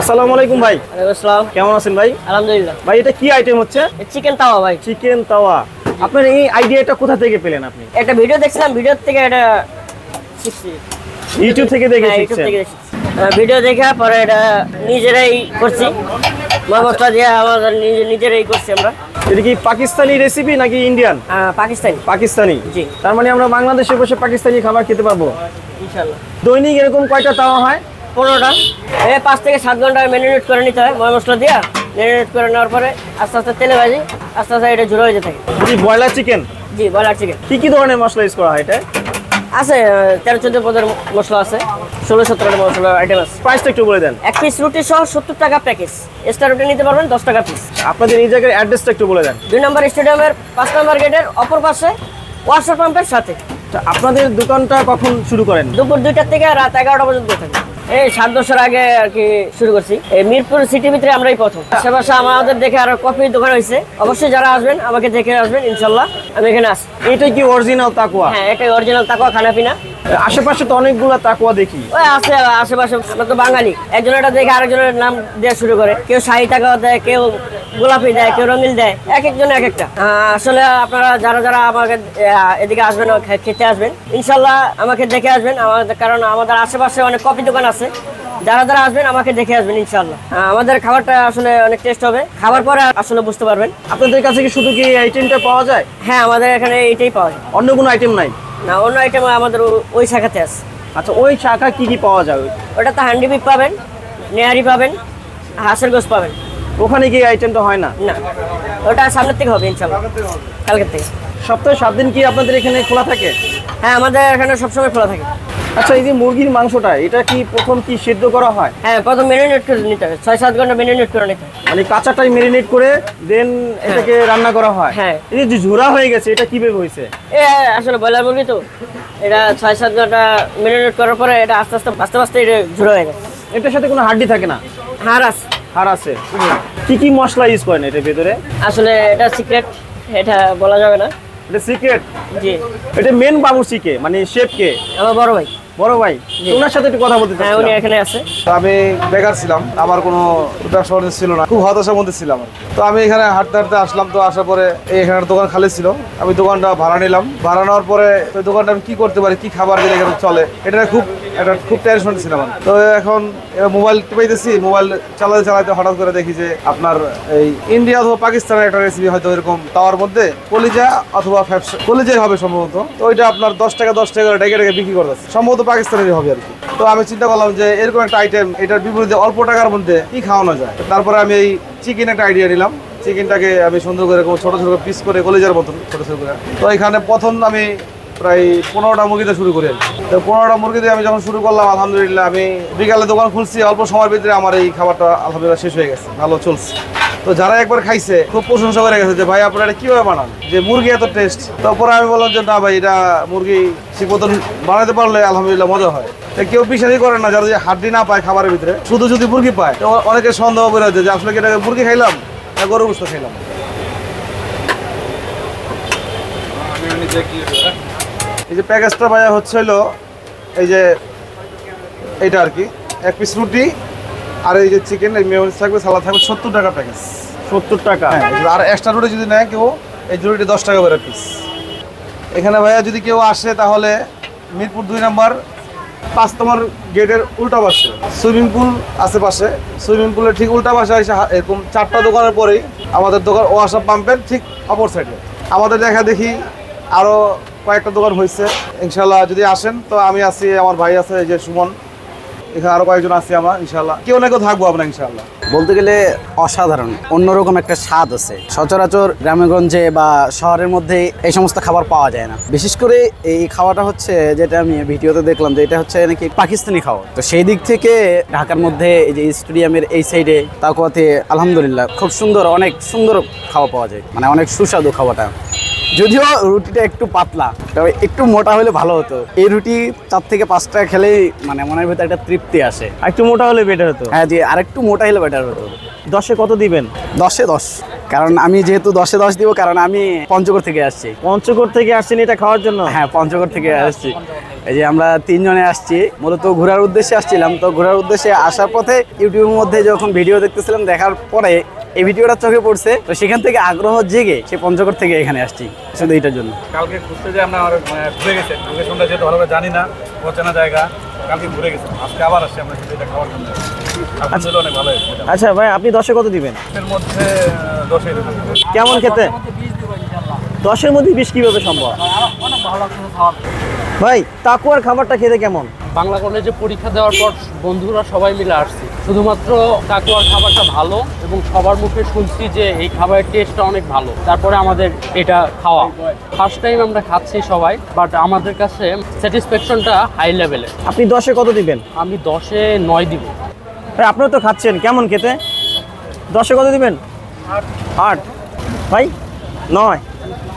আসসালামু আলাইকুম ভাই। আসসালাম। কেমন আছেন ভাই? আলহামদুলিল্লাহ। ভাই এটা কি আইটেম হচ্ছে? চিকেন তাওয়া ভাই। চিকেন তাওয়া। আপনার এই আইডিয়াটা কোথা থেকে পেলেন আপনি? একটা ভিডিও দেখছিলাম ভিডিও থেকে এটা ইউটিউব থেকে দেখে হ্যাঁ, ভিডিও দেখে পরে এটা নিজেরাই করছি। মা মশলা দিয়ে আমাদের নিজে নিজেরাই করছি আমরা। এটা কি পাকিস্তানি রেসিপি নাকি ইন্ডিয়ান পাকিস্তানি। পাকিস্তানি? জি। তার মানে আমরা বাংলাদেশে বসে পাকিস্তানি খাবার খেতে পারব? দৈনিক এরকম কয়টা তাওয়া হয়? পনেরোটা। এই পাঁচ থেকে সাত ঘণ্টা ম্যারিনেট করে নিতে হয় ময় মশলা দিয়ে। ম্যারিনেট করে নেওয়ার পরে আস্তে আস্তে তেলে ভাজি আস্তে আস্তে এটা ঝুড়ো হয়ে যেতে থাকে। যদি ব্রয়লার চিকেন জি বয়লার চিকেন কি কি ধরনের মশলা ইউজ করা হয় এটা আছে তেরো চোদ্দ পদের মশলা আছে ষোলো সতেরো মশলা আইটেম আছে। প্রাইসটা একটু বলে দেন। এক পিস রুটি সহ সত্তর টাকা প্যাকেজ এক্সট্রা রুটি নিতে পারবেন দশ টাকা পিস আপনাদের এই জায়গার অ্যাড্রেসটা একটু বলে দেন। দুই নম্বর স্টেডিয়ামের পাঁচ নম্বর গেটের অপর পাশে ওয়াশার পাম্পের সাথে। আপনাদের দোকানটা কখন শুরু করেন? দুপুর দুইটার থেকে রাত এগারোটা পর্যন্ত থাকে। এই সাত বছর আগে আর কি শুরু করছি। এই মিরপুর সিটির ভিতরে আমরাই প্রথম। আশেপাশে আমাদের দেখে আরও কফির দোকান হয়েছে। অবশ্যই যারা আসবেন আমাকে দেখে আসবেন ইনশাল্লাহ আমি এখানে আসি এটা কি অরিজিনাল তাকুয়া হ্যাঁ এটাই অরিজিনাল তাকুয়া খানা পিনা আশেপাশে তো অনেকগুলো তাকুয়া দেখি। ওই আছে আশেপাশে আমরা তো বাঙালি। একজনের দেখে আরেকজনের নাম দেওয়া শুরু করে। কেউ শাহি টাকা দেয় কেউ গোলাপি দেয় কেউ রঙিল দেয় এক একজন এক একটা। আসলে আপনারা যারা যারা আমাকে এদিকে আসবেন খেতে আসবেন ইনশাল্লাহ আমাকে দেখে আসবেন। আমাদের কারণ আমাদের আশেপাশে অনেক কফি দোকান আছে। যারা যারা আসবেন আমাকে দেখে আসবেন ইনশাল্লাহ। আমাদের খাবারটা আসলে অনেক টেস্ট হবে। খাবার পরে আসলে বুঝতে পারবেন। আপনাদের কাছে কি শুধু কি আইটেমটা পাওয়া যায়? হ্যাঁ আমাদের এখানে এইটাই পাওয়া যায়। অন্য কোনো আইটেম নাই? না অন্য আইটেম আমাদের ওই শাখাতে আছে। আচ্ছা ওই শাখা কি কি পাওয়া যাবে? ওটা তো হান্ডি বিপ পাবেন নেহারি পাবেন হাঁসের গোস পাবেন। ওখানে কি আইটেমটা হয় না? না। ওটা সামনের থেকে হবে ইনশাল্লাহ। কালকের থেকে। সপ্তাহে সাত দিন কি আপনাদের এখানে খোলা থাকে? হ্যাঁ আমাদের এখানে সবসময় খোলা থাকে। আচ্ছা এই যে মুরগির মাংসটা এটা কি প্রথম কি সেদ্ধ করা হয়? হ্যাঁ প্রথম মেরিনেট করে নিতে হবে। ছয় সাত ঘণ্টা মেরিনেট করে নিতে মানে কাঁচাটাই মেরিনেট করে দেন এটাকে রান্না করা হয়? হ্যাঁ। এই যে ঝোরা হয়ে গেছে এটা কীভাবে হয়েছে? এ আসলে ব্রয়লার মুরগি তো এটা ছয় সাত ঘণ্টা মেরিনেট করার পরে এটা আস্তে আস্তে আস্তে আস্তে এটা ঝোরা হয়ে গেছে। এটার সাথে কোনো হাড্ডি থাকে না? হার আছে। হাড় আছে। কি কি মশলা ইউজ করেন এটার ভেতরে? আসলে এটা সিক্রেট এটা বলা যাবে না। এটা সিক্রেট জি। এটা মেন বাবুর্চিকে মানে শেফ কে? আমার বড় ভাই। বড় ভাই। ওনার সাথে একটু কথা বলতে হ্যাঁ উনি এখানে আছে। তো আমি বেকার ছিলাম আমার কোনো ব্যবসা বাণিজ্য ছিল না। খুব হতাশার মধ্যে ছিলাম তো আমি এখানে হাঁটতে হাঁটতে আসলাম তো আসার পরে এই এখানে দোকান খালি ছিল। আমি দোকানটা ভাড়া নিলাম। ভাড়া নেওয়ার পরে দোকানটা আমি কি করতে পারি কি খাবার দিলে এখানে চলে এটা খুব একটা খুব টেনশন ছিলাম। তো এখন মোবাইল টিপাইতেছি মোবাইল চালাতে চালাতে হঠাৎ করে দেখি যে আপনার এই ইন্ডিয়া অথবা পাকিস্তানের একটা রেসিপি হয়তো এরকম তাওয়ার মধ্যে কলিজা অথবা ফ্যাপসা, কলিজাই হবে সম্ভবত। তো ওইটা আপনার দশ টাকা দশ টাকা করে ডেকে ডেকে বিক্রি করতেছে। সম্ভবত পাকিস্তানেরই হবে আর কি। তো আমি চিন্তা করলাম যে এরকম একটা আইটেম এটার বিপরীতে অল্প টাকার মধ্যে কি খাওয়ানো যায়? তারপরে আমি এই চিকেন একটা আইডিয়া নিলাম। চিকেনটাকে আমি সুন্দর করে ছোটো ছোটো পিস করে কলেজের মতন, ছোটো ছোটো করে। তো এখানে প্রথম আমি প্রায় পনেরোটা মুরগিতে শুরু করি তো পনেরোটা মুরগি দিয়ে আমি যখন শুরু করলাম, আলহামদুলিল্লাহ আমি বিকালে দোকান খুলছি, অল্প সময়ের ভিতরে আমার এই খাবারটা আলহামদুলিল্লাহ শেষ হয়ে গেছে, ভালো চলছে। তো যারা একবার খাইছে, খুব প্রশংসা করে গেছে যে, ভাই, আপনারা এটা কীভাবে বানান? যে মুরগি এত টেস্ট তারপরে আমি বললাম যে, না ভাই, এটা মুরগি ঠিক মতন বানাতে পারলে আলহামদুলিল্লাহ মজা হয়। কেউ বিশ্বাসই করে না, যারা যে হাড্ডি না পায় খাবারের ভিতরে, শুধু যদি মুরগি পায়, তো অনেকে সন্দেহ করে যে আসলে কি এটাকে মুরগি খাইলাম না গরু বুঝতে খাইলাম? এই যে প্যাকেজটা ভাইয়া হচ্ছে হলো এই যে এইটা আর কি। এক পিস রুটি আর এই যে চিকেন এই মেয়নিজ থাকবে সালাদ থাকবে সত্তর টাকা প্যাকেজ। সত্তর টাকা। হ্যাঁ আর এক্সট্রা রুটি যদি নেয় কেউ এই রুটি দশ টাকা করে পিস এখানে ভাইয়া যদি কেউ আসে তাহলে মিরপুর দুই নম্বর পাঁচ নম্বর গেটের উল্টা পাশে সুইমিং পুল আছে পাশে। সুইমিং পুলের ঠিক উল্টা পাশে এসে এরকম চারটা দোকানের পরেই আমাদের দোকান ওয়াশাপ পাম্পের ঠিক অপর সাইডে আমাদের দেখা দেখি আরও কয়েকটা দোকান হয়েছে। ইনশাল্লাহ যদি আসেন, তো আমি আছি, আমার ভাই আছে, এই যে সুমন। এখানে আরও কয়েকজন আছি আমার ইনশাল্লাহ কেউ না কেউ থাকব আমরা ইনশাল্লাহ বলতে গেলে অসাধারণ, অন্যরকম একটা স্বাদ আছে। সচরাচর গ্রামেগঞ্জে বা শহরের মধ্যে এই সমস্ত খাবার পাওয়া যায় না। বিশেষ করে এই খাওয়াটা হচ্ছে, যেটা আমি ভিডিওতে দেখলাম যে এটা হচ্ছে নাকি পাকিস্তানি খাওয়া। তো সেই দিক থেকে ঢাকার মধ্যে এই যে স্টেডিয়ামের এই সাইডে তাকুয়াতে আলহামদুলিল্লাহ খুব সুন্দর, অনেক সুন্দর খাওয়া পাওয়া যায়। মানে অনেক সুস্বাদু খাওয়াটা। যদিও রুটিটা একটু পাতলা তবে একটু মোটা হলে ভালো হতো। এই রুটি চার থেকে পাঁচটা খেলেই মানে মনের ভিতরে একটা তৃপ্তি আসে। আর একটু মোটা হলে বেটার হতো। হ্যাঁ যে আরেকটু মোটা হলে বেটার হতো। দশে কত দিবেন? দশে দশ। কারণ আমি যেহেতু দশে দশ দিব কারণ আমি পঞ্চগড় থেকে আসছি। পঞ্চগড় থেকে আসছেন এটা খাওয়ার জন্য? হ্যাঁ পঞ্চগড় থেকে আসছি। এই যে আমরা তিনজনে আসছি মূলত ঘোরার উদ্দেশ্যে আসছিলাম। তো ঘোরার উদ্দেশ্যে আসার পথে ইউটিউবের মধ্যে যখন ভিডিও দেখতেছিলাম দেখার পরে এই ভিডিওটা চোখে পড়ছে তো সেখান থেকে আগ্রহ জেগে সে পঞ্চগড় থেকে এখানে আসছি শুধু এইটার জন্য। কালকে খুঁজতে যে আমরা আহ, ঘুরে গেছি। লোকেশনটা যেহেতু ভালোভাবে জানি না অচেনা জায়গা কালকে ঘুরে গেছি। আজকে আবার আসছি আমরা শুধু এটা খাওয়ার জন্য। ভালো হয়েছে আচ্ছা ভাই আপনি দশে কত দিবেন। কেমন খেতে? দশের মধ্যে বিশ কীভাবে সম্ভব? ভাই তাকুয়ার খাবারটা খেতে কেমন? বাংলা কলেজে পরীক্ষা দেওয়ার পর বন্ধুরা সবাই মিলে আসছি। শুধুমাত্র কাকুয়ার খাবারটা ভালো এবং সবার মুখে শুনছি যে এই খাবারের টেস্টটা অনেক ভালো। তারপরে আমাদের এটা খাওয়া। ফার্স্ট টাইম আমরা খাচ্ছি সবাই বাট আমাদের কাছে স্যাটিসফ্যাকশনটা হাই লেভেলের আপনি দশে কত দিবেন? আমি দশে নয় দিব। ভাই আপনারা তো খাচ্ছেন কেমন খেতে? দশে কত দিবেন? আট। ভাই নয়।